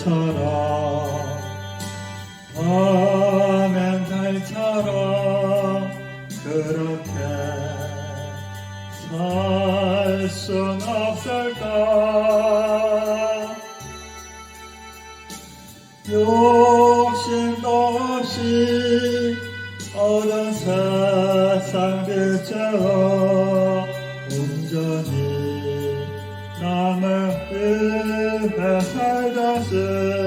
달처럼 밤엔 달처럼 그렇게 살 순 없을까? 욕심도 없이 어두운 세상 빛으로 온전히 남을 위해 살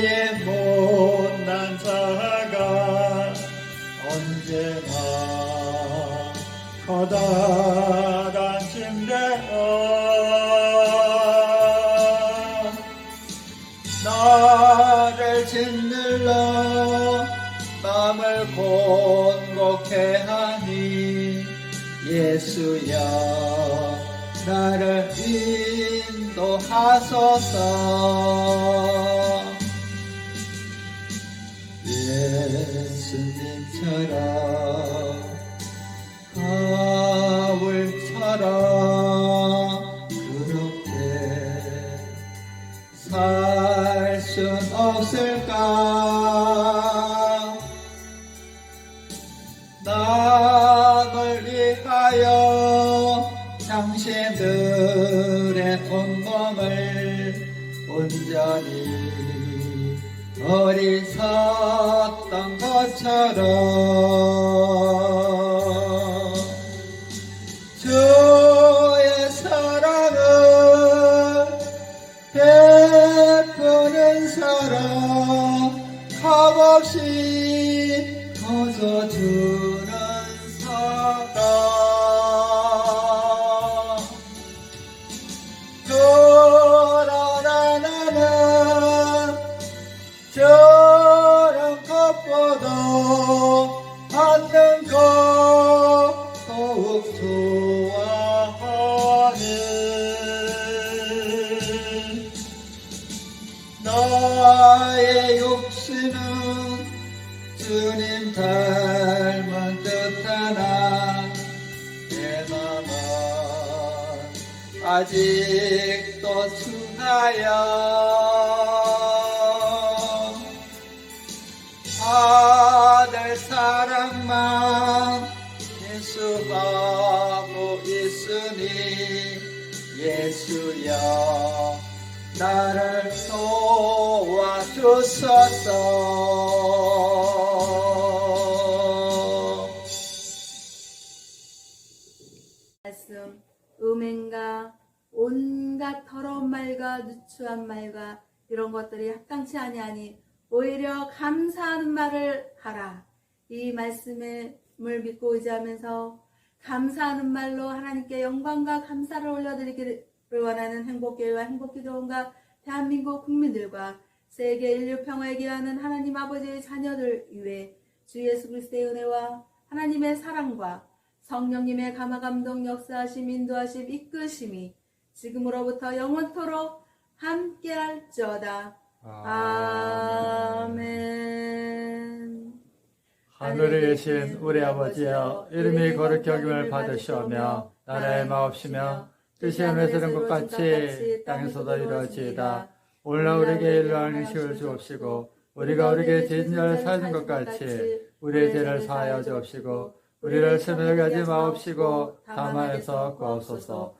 나의 못난 자가 언제나 커다란 침대어 나를 짓눌러 마음을 곤곡해 하니 예수여 나를 인도하소서 살 순 없을까? 나를 위하여 당신들의 온몸을 온전히 어리석던 것처럼 값없이 거저주는 사랑 그러나 나는 저런 것보다 받는 것 더욱 좋아하니 나의 욕심은 주님 닮은 듯하나 내 맘은 아직도 순하여 아들 사랑만 예수하고 있으니 예수여 나를 도와주소서 더러운 말과 누추한 말과 이런 것들이 합당치 아니하니 오히려 감사하는 말을 하라. 이 말씀을 믿고 의지하면서 감사하는 말로 하나님께 영광과 감사를 올려드리기를 원하는 행복교회와 행복기도원과 대한민국 국민들과 세계 인류 평화에 기하는 하나님 아버지의 자녀들 위해 주 예수 그리스도의 은혜와 하나님의 사랑과 성령님의 감화 감동 역사하심 인도하심 이끄심이 지금으로부터 영원토록 함께할지어다. 아멘. 하늘에 계신 우리 아버지여 이름이 거룩히 여김을 받으시오며 나라의 마옵시며 뜻이 하늘에서 이룬 것 같이 땅에서도 이루어지이다 오늘날 우리에게 일용할 음식을 주옵시고 우리가 우리에게 자를 사하는 것 같이 우리의 죄를 사하여 주옵시고 우리를 세면하게 하지 마옵시고 다만에서 구하소서